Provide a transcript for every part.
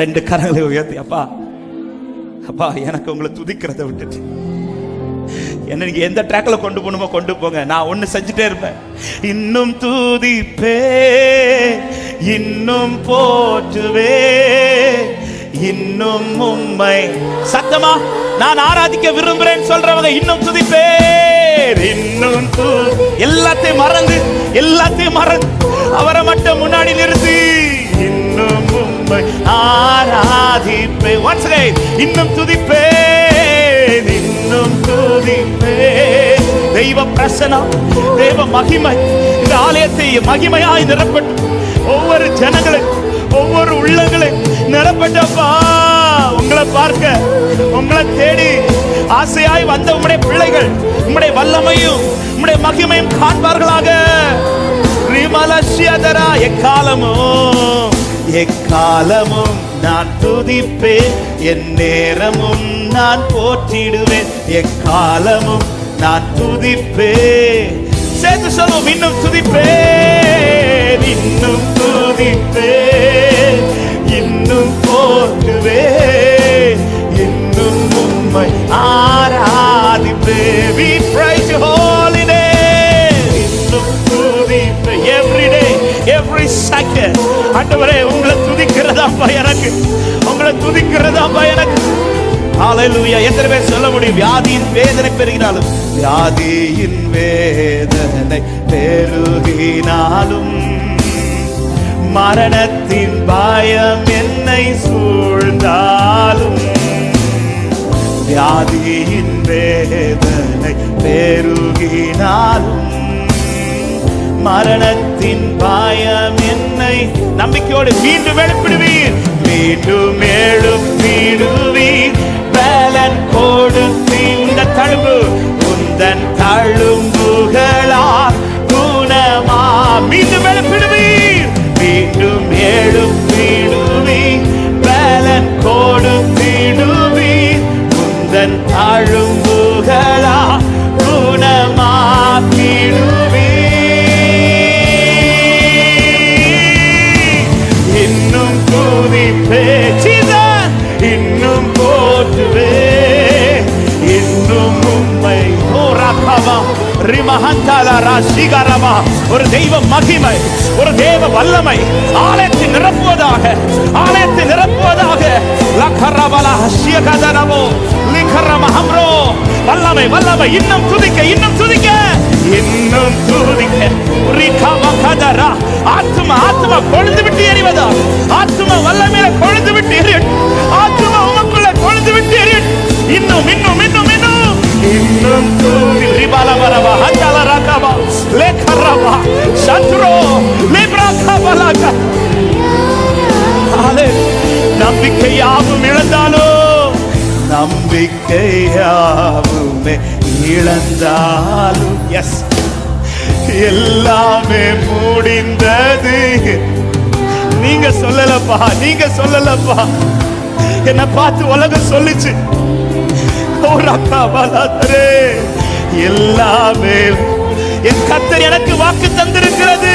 ரெண்டு கரங்களை உயர்த்தி அப்பா அப்பா எனக்கு உங்களை துதிக்கிறத விட்டுட்டு. என்ன நீங்க எந்த ட்ராக்ல கொண்டு போகணுமோ கொண்டு போங்க. நான் ஒண்ணு செஞ்சுட்டே இருப்பேன். இன்னும் தூதிப்பே இன்னும் போற்றுவே இன்னும் உண்மை சத்தமா நான் ஆராதிக்க விரும்புறேன்னு சொல்றவங்க இன்னும் துதிப்பேர் இன்னும் தூ எல்லாத்தையும் மறந்து எல்லாத்தையும் மறந்து அவரை மட்டும் முன்னாடி நிறுத்தி. இன்னும் உம்மை ஆராதிப்பே வாட்ஸ் again இன்னும் துதிப்பே இன்னும் துதிப்பே தெய்வ பிரசனம் தெய்வ மகிமை. இந்த ஆலயத்தை மகிமையாய் நிரப்பட்டும். ஒவ்வொரு ஜனங்களை ஒவ்வொரு உள்ளங்களை நிரப்பட்டப்பா. உங்களை பார்க்க உங்களை தேடி ஆசையாய் வந்த உம்முடைய பிள்ளைகள் உம்முடைய வல்லமையும் உம்முடைய மகிமையும் காண்பார்களாக. ரிமலசியதரா எக்காலமும் எக்காலமும் நான் துதிப்பேன் என் நேரமும் நான் போற்றிடுவேன். எக்காலமும் நான் துதிப்பேன். சேர்த்து சொல்லுவோம் இன்னும் துதிப்பேன் இன்னும் துதிப்பேன் இன்னும் போற்றுவேன் இன்னும் உண்மை ஆராதிப்பேன். We praise your holy name. இன்னும் துதிப்பேன். Every day எவ்ரி செகண்ட் ஆண்டவரே உங்களை துதிக்கிறதாப்பா எனக்கு. உங்களை துதிக்கிறதாப்பா எனக்கு. ஹalleluya எத்தனை பேர் சொல்ல முடியும்? வியாதியின் வேதனை பெருகினாலும் வியாதியின் வேதனை பெருகினாலும் மரணத்தின் பயம் என்னை சூழ்ந்தாலும் வியாதியின் வேதனை பெருகினாலும் மரணத்தின் பாயம் என்னை நம்பிக்கையோடு மீண்டும் எழுப்பிடுவீர். மீண்டும் எழுப்பிடுவீர். பலன் கொடுத்தீர் இந்த தழும்பு உந்தன் தழும்புகளால் குணமா மீண்டும் எழுப்பிடுவீர். மீண்டும் எழுப்பிடுவீர். பலன் கொடுத்திடுவீர் உந்தன் தாழும் போற்றுவே. இன்னும் உண்மை ஓராக்காவா ஒரு தெய்வ மகிமை ஒரு தேவ வல்லமை ஆலயத்தை நிரப்புவதாக ஆலயத்தை நிரப்புவதாக. லக்கரபலா வல்லமை வல்லமை இன்னும் துதிக்க இன்னும் துதிக்க. இன்னும் துதிக்க. ரிகம ஆத்மா ஆத்மா கொழுந்து விட்டு எறிவதா? ஆத்மா வல்லமையில கொழுந்து விட்டு எறியட் ஆத்மா பொழுது விட்டீர்கள். இன்னும் இன்னும் இன்னும் இன்னும். இன்னும் ரிபால வரவா ஹந்தல ரகவா லேக்கரவா சத்ரோ லிப்ரகபலக. ஆலே நம்பிக்கை யாவும் இழந்தாலோ? நம்பிக்கை யாவுமே இழந்தாலும் எஸ் எல்லாமே முடிந்தது. நீங்க சொல்லலப்பா நீங்க சொல்லலப்பா. என்ன பார்த்து உலகம் சொல்லுச்சு. எல்லாமே என் கத்தர் எனக்கு வாக்கு தந்திருக்கிறது.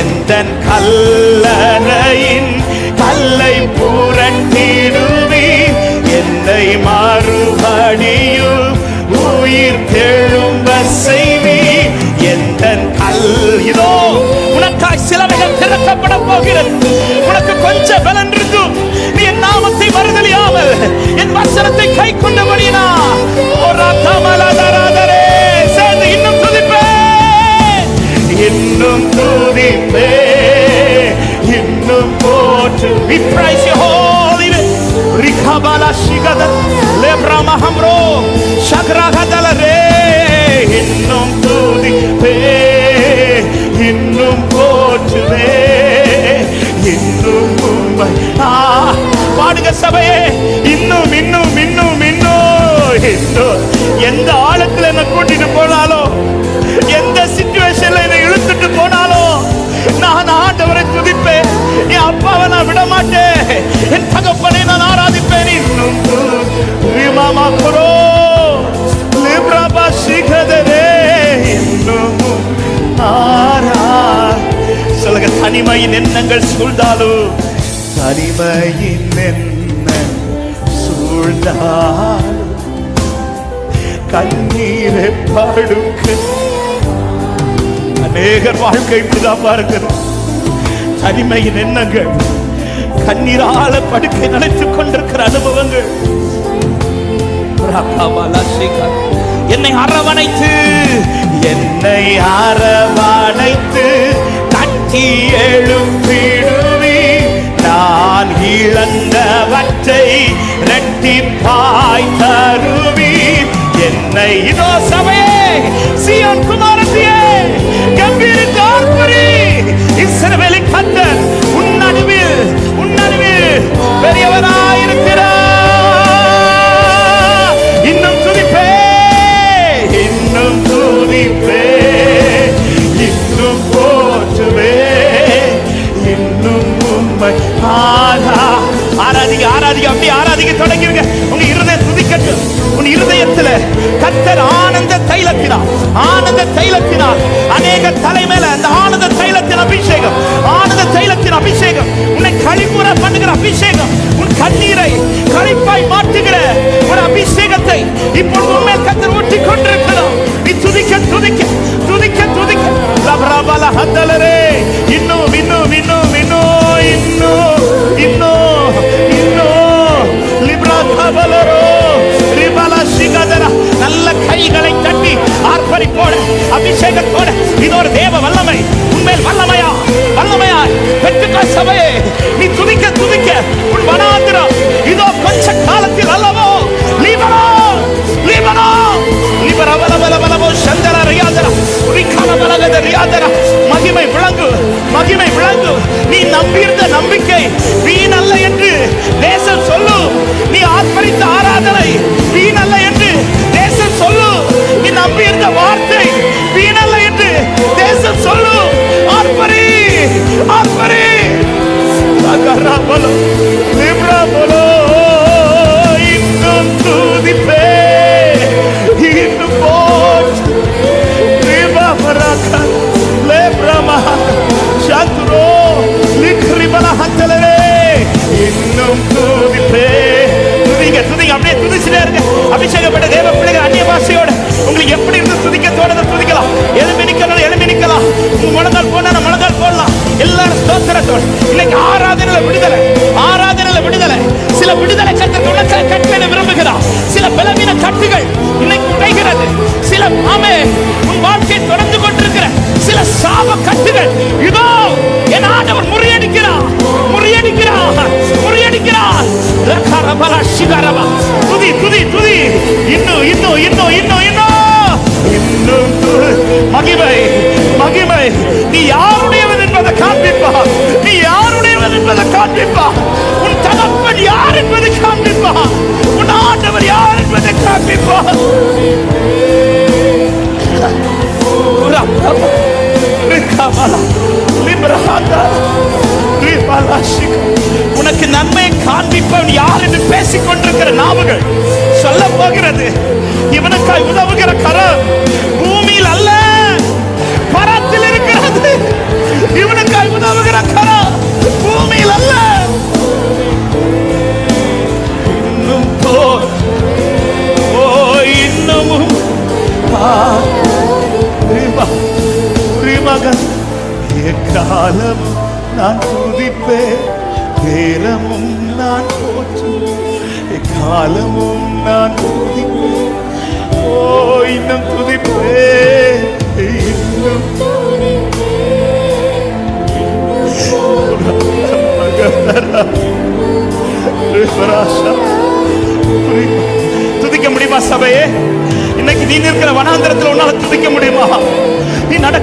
எந்த கல்லறையின் கல்லை புரட்டிடுவி என்னை மாறுபடியும் உயிர் தெழும்ப செய்வி எந்த கல் இதோ உனக்காய் சிலவைகள் திறக்கப்பட போகிறது. உனக்கு கொஞ்சம் பலன் இருக்கும். மறுதலியாமல் என் வசனத்தை கை கொண்டபடினா சேர்ந்து இன்னும் துதிப்பே. இன்னும் துதிப்பே. இன்னும் போற்று. We praise your holy name. ரிகபல சிகத லேப்ரமஹம்ரோ சக்ரகதல சபையே இன்னும் இன்னும் இன்னும் இன்னும். இன்னும் எந்த ஆழத்துல என்ன கூட்டிட்டு போனாலும் எந்த சிச்சுவேஷன்ல என்னை இழுத்துட்டு போனாலும் நான் ஆண்டவரை துதிப்பேன். என் அப்பாவை நான் விட மாட்டேன் என் தகப்பனை நான் ஆராதிப்பேன். இன்னும் மாமா குரோ லிப்ரபா சிகதரே இன்னும் ஆரா. சொல்லுங்க தனிமையின் எண்ணங்கள் சூழ்ந்தாலும் தனிமையின் என்ன சூழ்ந்தால் கண்ணீரை படுக்க. அநேகர் வாழ்க்கை இப்படிதான் பாருங்கள். தனிமையின் எண்ணங்கள் கண்ணீரால படுக்கை நினைத்துக் கொண்டிருக்கிற அனுபவங்கள். என்னை அரவணைத்து என்னை அரவணைத்து கட்டி எழுப்பிடுவி நான் இழந்தவற்றை ரெட்டிப்பாய் தருவி என்னை இதோ சபையே சியோன் குமாரத்தியே கம்பீரித்து ஆர்ப்பரி இஸ்ரவேலி கர்த்தர் உன் நடுவில் உன் நடுவில் பெரியவராயிருக்கிறார் இன்னும் துதிப்பே இன்னும் துதிப்பே. ஆராதிக்க ஆராதிக்க அப்படி ஆராதிக்க தொடங்கிவிங்க உங்க இருதய துதிக்கட்டும். உன் இருதயத்துல கத்தர் ஆனந்த தைலத்தினார் ஆனந்த தைலத்தினார் அநேக தலைமையில அந்த ஆனந்த தைலத்தின் அபிஷேகம் ஆனந்த தைலத்தின் அபிஷேகம். உன்னை கழிப்புற பண்ணுகிற அபிஷேகம் உன் கண்ணீரை கழிப்பாய் மாற்றுகிற ஒரு அபிஷேகத்தை இப்பொழுது உண்மையில் கத்தர் ஊற்றி கொண்டிருக்கிறோம் நீ துதிக்க துதிக்க துதிக்க துதிக்க. லபரபல ஹத்தலரே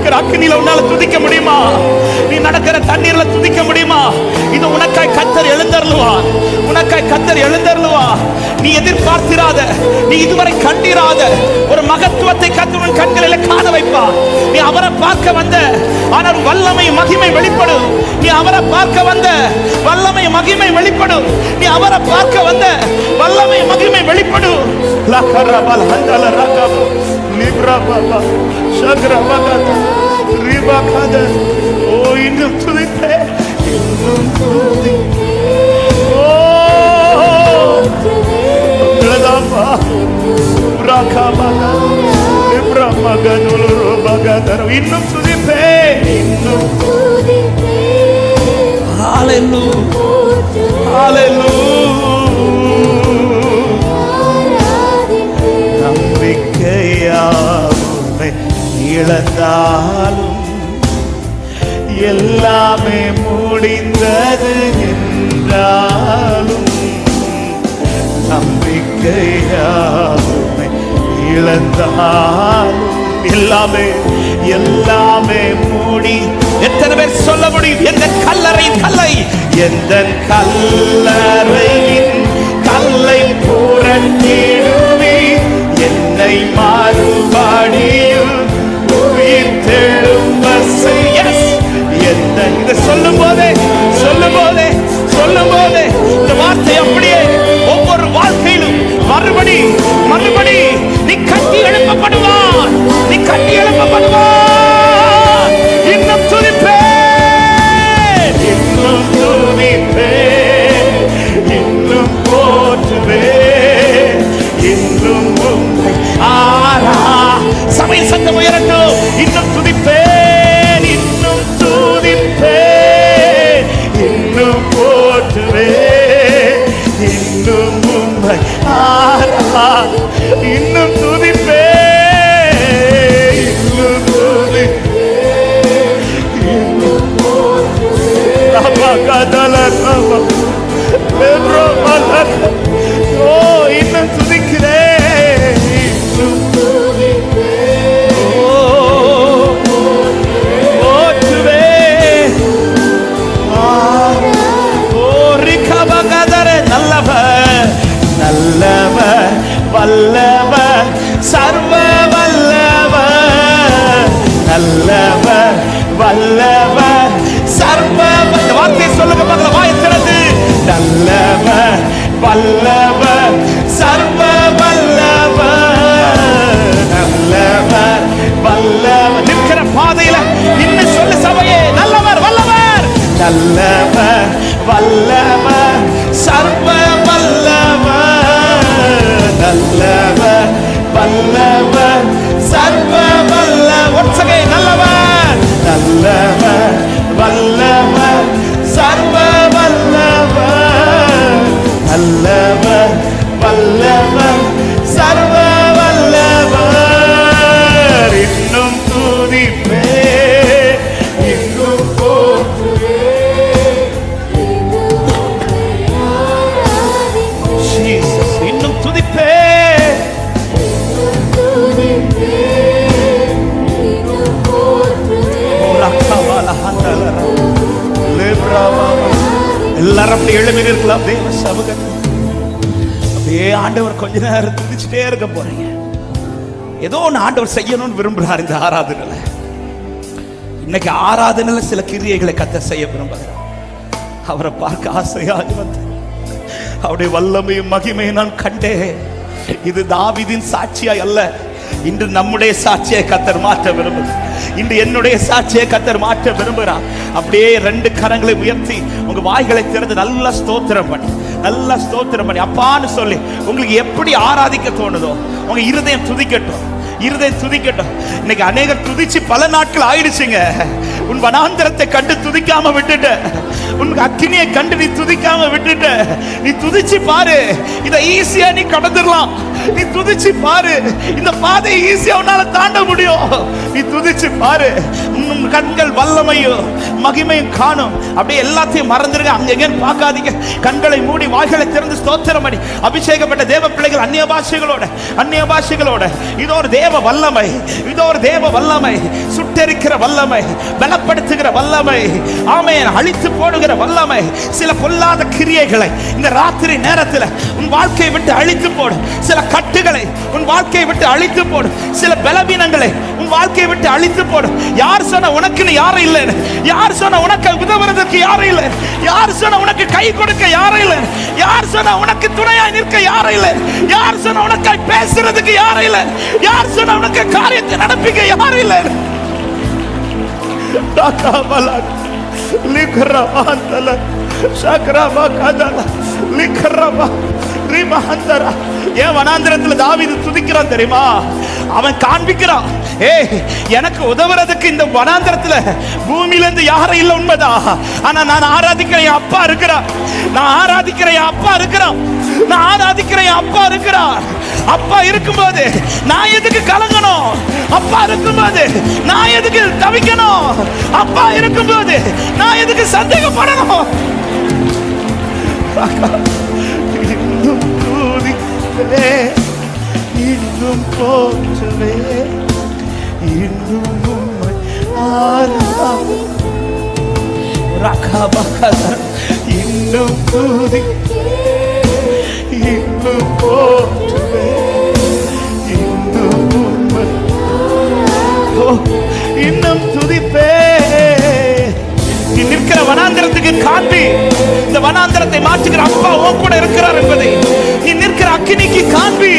நடக்கிற அக்னியில உன்னால துதிக்க முடியுமா? நீ நடக்கிற தண்ணீர்ல துதிக்க முடியுமா? இது உனக்காய் கத்தர் எழுந்தருளுவா உனக்காய் கத்தர் எழுந்தருளுவா நீ எதிர்பார்த்திராத நீ இதுவரை கண்டிராத ஒரு மகத்துவத்தை கத்தவன் கண்களில காண வைப்பா நீ அவரை பார்க்க வந்த ஆனால் வல்லமை மகிமை வெளிப்படும். நீ அவரை பார்க்க வந்த வல்லமை மகிமை வெளிப்படும். நீ அவரை பார்க்க வந்த வல்லமை மகிமை வெளிப்படும். லக்கரபல் ஹந்தல ரகப லிப்ரா பாபா எதிர்பார்க்காத ஓ இன்னும் துதித்தே இன்னும் துதி ஓதாப்பா ராக்காபாதா மகனுலோ மகதரம் இன்னும் துதிப்பே. இன்னும் ஹalleluya. ஹalleluya. நம்பிக்கையா இழந்தாலும் எல்லாமே முடிந்தது என்றாலும் நம்பிக்கையாலுமே இழந்தாலும் எல்லாமே எல்லாமே மூடி. எத்தனை பேர் சொல்ல முடியும்? எந்த கல்லறை கல்லை? எந்த கல்லறையின் கல்லை புரட்டிடுவி என்னை மாறுபாடியும் உயிர் தெழும்ப எந்த இதை சொல்லும் போதே சொல்லும் போதே சொல்லும் போதே இந்த வார்த்தை அப்படியே ஒவ்வொரு வாழ்க்கையிலும் மறுபடி மறுபடி நீ கட்டி எழுப்பப்படுவான் நீ கட்டி எழுப்பப்படுவார் வல்லவர் சர்வ வல்லவ நல்லவ வல்லவ சர்வ இந்த வார்த்தையை சொல்லுங்க பார்க்கல வாயை திறந்து. வல்லவ வல்லவர் சர்வ வல்லவர் நல்லவ வல்லவ. நிற்கிற பாதையில இன்னும் சொல்லு சபையே நல்லவர் வல்லவர். நல்லவர் வல்லவர் சர்வ வல்லவர் நல்லவர் வல்லவர் சர்வ வல்ல ஒற்சகை நல்லவர் நல்லவர் வல்லவர் சர்வ வல்லவர் நல்லவர் வல்லவர் கொஞ்ச நேரம் துதிச்சுட்டே இருக்க போறீங்க. ஏதோ ஒன்று ஆண்டவர் செய்யணும்னு விரும்புகிறார் இந்த ஆராதனையில். இன்னைக்கு ஆராதனையில் சில கிரியைகளை கத்த செய்ய விரும்புகிறார் அவரை பார்க்க ஆசையாக வந்து அவருடைய வல்லமையும் மகிமையும் நான் கண்டேன். இது தாவிதின் சாட்சியாய் அல்ல. இன்று நம்முடைய சாட்சியை கத்தர் மாற்ற விரும்புகிறார். இன்று என்னுடைய சாட்சியை கத்தர் மாற்ற விரும்புகிறார். அப்படியே ரெண்டு கரங்களை உயர்த்தி உங்க வாய்களை திறந்து நல்லா ஸ்தோத்திரம் பண்ணி நல்லா ஸ்தோத்திரம் பண்ணி. அப்பான்னு சொல்லி உங்களுக்கு எப்படி ஆராதிக்க தோணுதோ உங்க இருதயம் துதிக்கட்டும் இருதயம் துதிக்கட்டும். இன்னைக்கு அநேகர் துதிச்சு பல நாட்கள் ஆயிடுச்சுங்க. உன் வனாந்திரத்தை கண்டு துதிக்காம விட்டுட்ட. உன் அக்கினியை கண்டு நீ துதிக்காம விட்டுட்ட. நீ துதிச்சு பாரு. இதை ஈஸியா நீ கடந்துடலாம். நீ துதிச்சு பாரு. இந்த பாதையை ஈஸியா உன்னால தாண்ட முடியும். நீ துதிச்சு பாரு. உன் கண்கள் வல்லமையும் மகிமையும் காணும். அப்படியே எல்லாத்தையும் மறந்துருங்க. அங்க எங்கன்னு பார்க்காதீங்க. கண்களை மூடி வாய்களை திறந்து ஸ்தோத்திரம் அடி அபிஷேகப்பட்ட தேவ பிள்ளைகள் அந்நிய பாஷைகளோட அந்நிய பாஷைகளோட இதோ ஒரு தேவ வல்லமை. இதோ ஒரு தேவ வல்லமை. சுட்டெரிக்கிற வல்லமை. பலப்படுத்துகிற வல்லமை. ஆமையன் அழித்து போடுகிற வல்லமை. சில பொல்லாத கிரியைகளை இந்த ராத்திரி நேரத்தில் உன் வாழ்க்கையை விட்டு அழித்து போடு. சில கட்டுகளை உன் வாழ்க்கையை விட்டு அழித்து போடு. சில பலவீனங்களை உன் வாழ்க்கையை விட்டு அழித்து போடு. யார் சொன்ன உனக்குன்னு யாரும் இல்லை. யார் சொன்ன உனக்கு உதவுறதுக்கு யாரும் இல்லை. யார் சொன்ன உனக்கு கை கொடுக்க யாரும் இல்லை. யார் சொன்ன உனக்கு துணையாய் நிற்க யாரும் இல்லை. யார் சொன்ன உனக்காய் பேசுறதுக்கு யாரும் இல்லை. யார் சொன்ன உனக்கு காரியத்தை நடப்பிக்க யாரும் இல்லை. ዳካባላ ሊክራ አንተለ ሻክራ ባካዳላ ሊክራባ மகந்தரா ஏன் வனாந்திரத்துல தாவிது துதிக்கிறான் தெரியுமா? அவன் காண்பிக்கிறான். ஏய் எனக்கு உதவுறதுக்கு இந்த வனாந்திரத்துல பூமியில இருந்து யாரும் இல்ல உண்மைதா? ஆனா நான் ஆராதிக்கிற என் அப்பா இருக்கிறான் நான் ஆராதிக்கிற என் அப்பா இருக்கிறான். நான் ஆராதிக்கிற என் அப்பா இருக்கிறான் அப்பா இருக்கும்போது நான் எதுக்கு கலங்கணும்? அப்பா இருக்கும்போது நான் எதுக்கு தவிக்கணும்? அப்பா இருக்கும்போது நான் எதுக்கு சந்தேகப்படணும்? இன்னும் போற்றுவே இன்னும் உம்மை இன்னும் தூதி. இன்னும் போற்றுவே. இன்னும் உம்மை இன்னும் துதிப்பே. நீ நிற்கிற வனாந்திரத்துக்கு காட்டி இந்த வனாந்திரத்தை மாற்றுகிற அப்பா உன் கூட இருக்கிறார் என்பதை. நீ நிற்கிற அக்கினிக்கு காண்பி.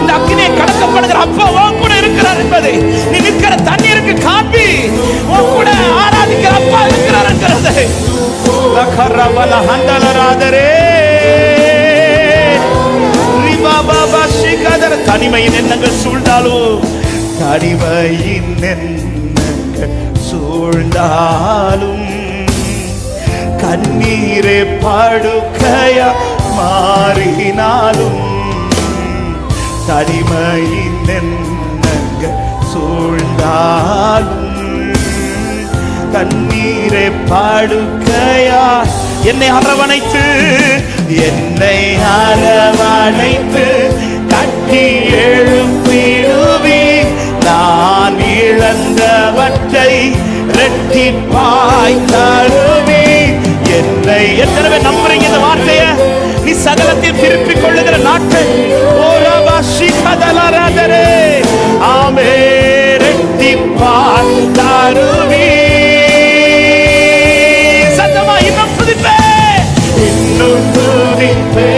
இந்த அக்கினியை கடக்கப்படுகிற அப்பா உன் கூட இருக்கிறார் என்பதை நீ நிற்கிற தண்ணீருக்கு காண்பி. உன் கூட ஆராதிக்கிற அப்பா இருக்கிறார் என்கிறதை லகரவல ஹண்டலராதரே. ரிபாபாபா ஸ்ரீகாதர் தனிமையின் எண்ணங்கள் சூழ்ந்தாலும் தனிமையின் எண்ணங்கள் சூழ்ந்தாலும் கண்ணீரே படுக்கையா மாறினாலும் தனிமையின் எண்ணங்கள் சூழ்ந்தாலும் கண்ணீரை பாடுக்கையா? என்னை அரவணைத்து என்னை அரவணைத்து கட்டி எழுப்பிடுவி நான் இழந்தவற்றை ரெட்டிப்பாய் தருவி என்னை எத்தனை நம்புறீங்க இந்த வார்த்தையை? நீ சகலத்தில் திருப்பிக் கொள்ளுகிற நாட்கள் ஓரா சிகதலரதரே ஆமே ரெட்டிப்பாய் தருவி சத்தமா இன்னும் துதிப்பே இன்னும் துதிப்பே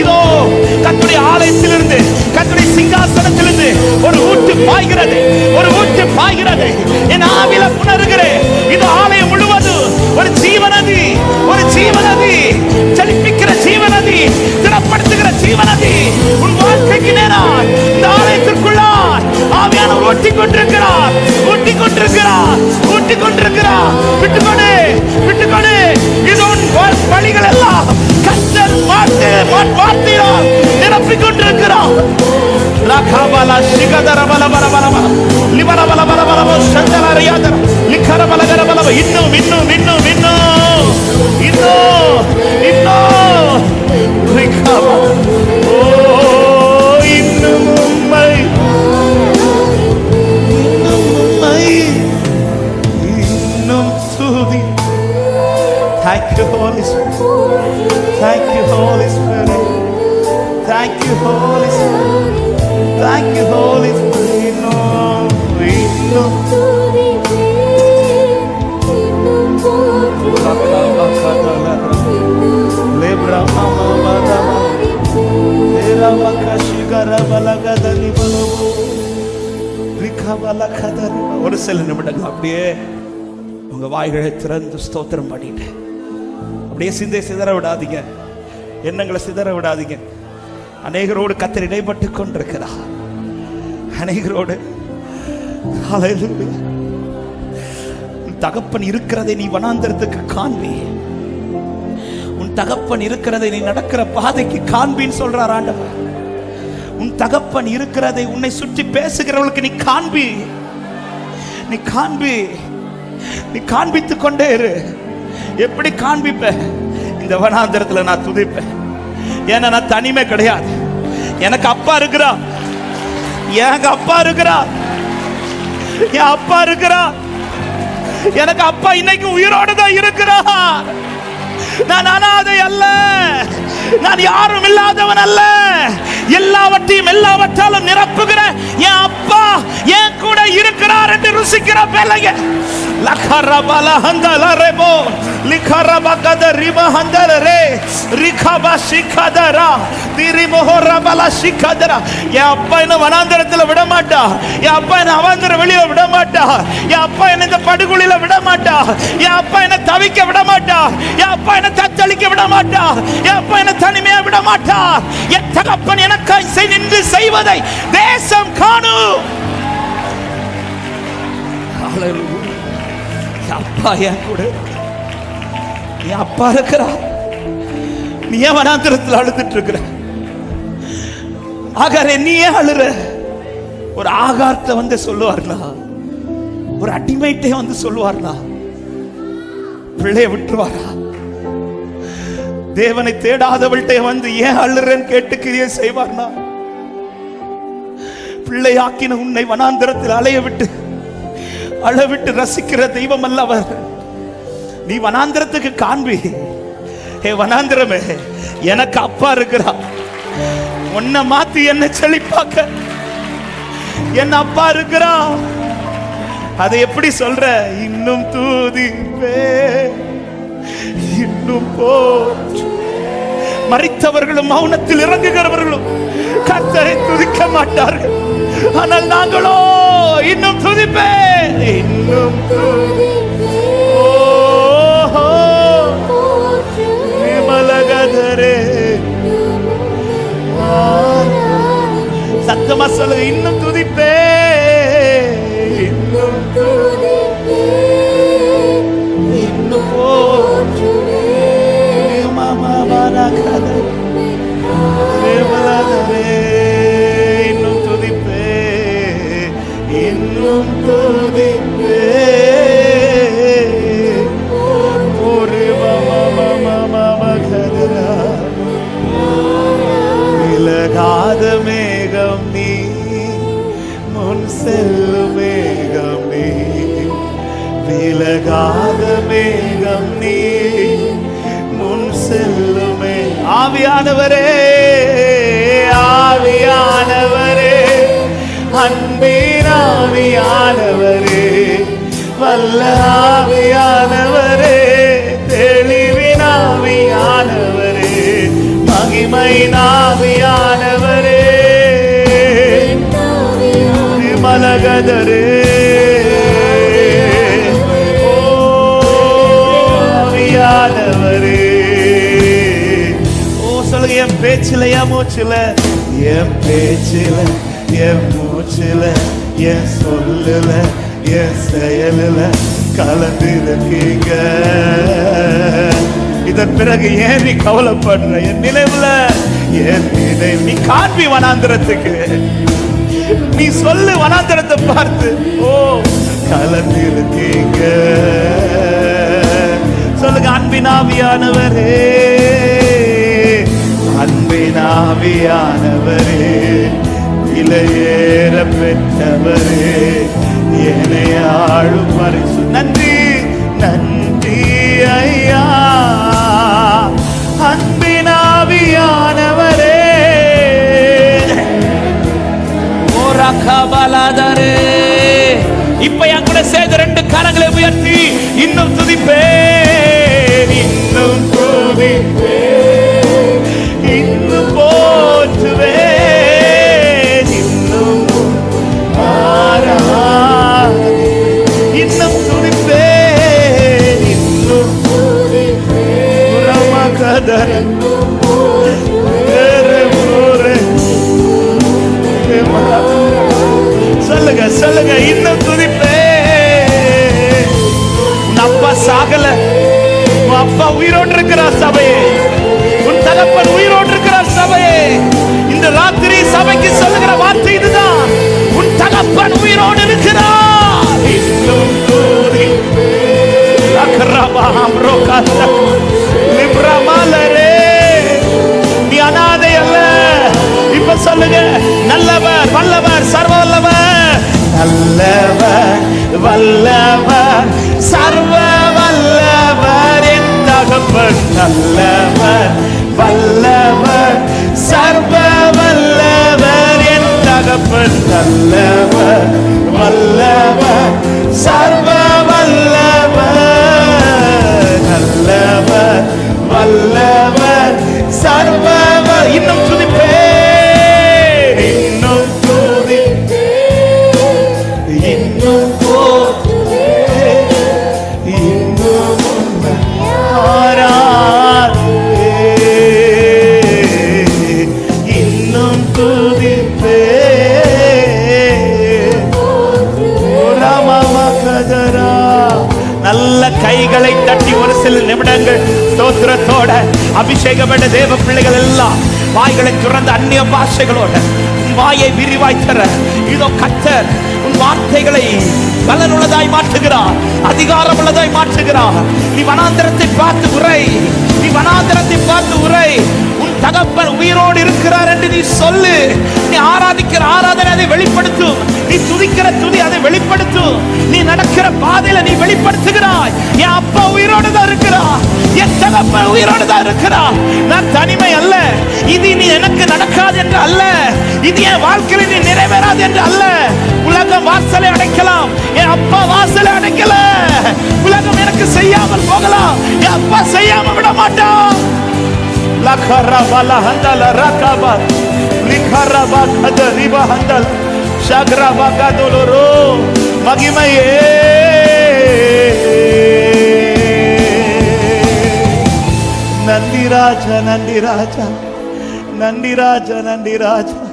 இதோ கத்துடைய ஆலயத்திலிருந்து கத்துடைய சிங்காசனத்திலிருந்து ஒரு ஊற்று பாய்கிறது ஒரு ஊற்று பாய்கிறது. என் ஆவில புணர்கிறேன். இது ஆலயம் முழுவதும் ஒரு ஜீவநதி ஒரு ஜீவநதி செழிப்பிக்கிற ஜீவநதி திடப்படுத்துகிற ஜீவநதி. உன் வாழ்க்கைக்கு நேராக இந்த ஆலயத்திற்குள்ளார் ஆவியான ஒட்டி கொண்டிருக்கிறார் ஒட்டி கொண்டிருக்கிறார் ஒட்டி கொண்டிருக்கிறார் விட்டுக்கொடு லகபல சிகதர பல பல பல பல லிபர பல பல பல பல சந்தல ரியாதர லிக்கர பல கர பல பல. இன்னும் இன்னும் வாய்களை திறந்து ஸ்தோத்திரம் பண்ணிட்டேன் அப்படியே சிந்தை சிதற விடாதீங்க. எண்ணங்களை சிதற விடாதீங்க. அநேகரோடு கத்தர் இடைப்பட்டு கொண்டிருக்கிறா அநேகரோடு. உன் தகப்பன் இருக்கிறதை நீ வனாந்தரத்துக்கு காண்பி. உன் தகப்பன் இருக்கிறதை நீ நடக்கிற பாதைக்கு காண்பின்னு சொல்றார் ஆண்டவர். உன் தகப்பன் இருக்கிறதை உன்னை சுற்றி பேசுகிறவளுக்கு நீ காண்பி. நீ காண்பி. நீ காண்பித்துக் கொண்டே இரு. எப்படி காண்பிப்ப இந்த வனாந்திரத்துல நான் துதிப்பேன். ஏன்னா நான் தனிமை கிடையாது. எனக்கு அப்பா இருக்கிறா. எனக்கு அப்பா இருக்கிறா. என் அப்பா இருக்கிறா. எனக்கு அப்பா இன்னைக்கு உயிரோடு தான் இருக்கிறா நான் அனாதை அல்ல. நான் யாரும் இல்லாதவன் அல்ல. எல்லாவற்றையும் எல்லாவற்றாலும் நிரப்புகிற என் அப்பா என் கூட இருக்கிறார் என்று ருசிக்கிற பிள்ளைங்க லக்கரபல ஹந்தலரேபோ லிக்கரபகத ரிமஹந்தலரே ரிகப சிக்கதரா திரிமோஹரபல சிக்கதரா என் அப்பா என்ன வனாந்தரத்தில் விட மாட்டா என் அப்பா என்ன அவாந்தர வெளியே விட மாட்டா என் அப்பா என்ன இந்த படுகொலியில விட மாட்டா என் அப்பா என்ன தவிக்க விட மாட்டா என் அப்பா என்ன தத்தளிக்க விட மாட்டா என் அப்பா என்ன தனிமையா விட மாட்டா என் தகப்பன் எனக்காய் செய் நின்று செய்வதை தேசம் காணும் அப்பா என் கூட. நீ அப்பா இருக்கிறா நீ ஏன் வனாந்திரத்தில் அழுதுட்டு இருக்கிற ஆகாரே நீ ஏன் அழுற? ஒரு ஆகாரத்தை வந்து சொல்லுவார்களா? ஒரு அடிமைட்டே வந்து சொல்லுவார்களா? பிள்ளைய விட்டுருவாரா? தேவனை தேடாதவள்கிட்ட வந்து ஏன் அழுறேன்னு கேட்டு கிரியை செய்வார்னா பிள்ளையாக்கின உன்னை வனாந்திரத்தில் அலைய விட்டு அளவிட்டு ரசிக்கிற தெய்வம் அல்ல அவர் நீ வனாந்திரத்துக்கு காண்பி. ஏ வனாந்திரமே எனக்கு அப்பா இருக்கிறா. உன்னை மாத்தி என்ன செழிப்பாக்க. என் அப்பா இருக்கிறா. அதை எப்படி சொல்ற? இன்னும் தூதிப்பே. இன்னும் போ மறித்தவர்களும் மௌனத்தில் இறங்குகிறவர்களும் கத்தரை துதிக்க மாட்டார்கள். ஆனால் நாங்களோ இன்னும் துதிப்பே இன்னும் விமலகதரே. சத்தமா சொல்லுங்க இன்னும் துதிப்பே இன்னும் இன்னும் போ மாமா பாராகாத விமலகதரே. விலகாத மேகம் நீ முன் செல்லுமே. ஆவியானவரே ஆவியானவரே. அன்பின் ஆவியானவரே. வல்ல ஆவியானவரே. தெளிவின் ஆவியானவரே. மகிமை ஆவியானவரே. மலகதரே என் பேச்சில என் மூச்சில. என் பேச்சுல என் மூச்சில என் சொல்லுல என் செயலுல கலந்து இருக்கீங்க. இதன் பிறகு ஏன் நீ கவலைப்படுற? என் நினைவுல என் நினைவு நீ காண்பி வனாந்திரத்துக்கு. நீ சொல்லு வனாந்திரத்தை பார்த்து. ஓ கலந்து இருக்கீங்க. சொல்லுங்க அன்பினாவியானவரே அன்பின் ஆவியானவரே இளையேற பெற்றவரே என்னை ஆளும் பரிசு. நன்றி நன்றி ஐயா. அன்பின் ஆவியான வாகாம் ரோகாஸ்தா நிப்ரமாலரே நீ அனாதை அல்ல இப்ப சொல்லுங்க நல்லவர் வல்லவர் சர்வ வல்லவர் நல்லவர் வல்லவர் சர்வ வல்லவர் என் தகப்பன் நல்லவர் வல்லவர் சர்வ வல்லவர் என் தகப்பன் நல்லவர் வல்லவர் சர்வ வல்லவர் வல்லவர் சர்வ அபிஷேகப்பட்ட தேவ பிள்ளைகள் எல்லாம் வாய்களை துறந்த அந்நிய பாஷைகளோட உன் வாயை விரிவாய் தர. இதோ கத்தர் உன் வார்த்தைகளை பலனுள்ளதாய் மாற்றுகிறார். அதிகாரம் உள்ளதாய் மாற்றுகிறார். நீ வனாந்திரத்தை பார்த்து உரை. நீ வனாந்திரத்தை பார்த்து உரை. உன் தகப்பன் உயிரோடு இருக்கிறார் என்று நீ சொல்லு. நீ ஆராதிக்கிற ஆராதனை அதை வெளிப்படுத்தும். நீ துதிக்கிற துதி அதை வெளிப்படுத்தும். நீ நடக்கிற பாதையில நீ வெளிப்படுத்துகிறாய். என் அப்பா உயிரோடு தான் இருக்கிறார். என் தகப்பன் உயிரோடு தான் இருக்கிறார். நான் தனிமை அல்ல. இது நீ எனக்கு நடக்காது என்று அல்ல. இது என் வாழ்க்கையில் நீ நிறைவேறாது என்று அல்ல. உலகம் வாசலை அடைக்கலாம். என் அப்பா வாசலை அடைக்கல. உலகம் எனக்கு செய்யாமல் போகலாம். என் அப்பா செய்யாம விட மாட்டான். Lakarabala handal rakaba. Likaraba kadriba handal. Shagraba kadoloro. Magima ye. Nandi Raja, Nandi Raja, Nandi Raja, Nandi Raja.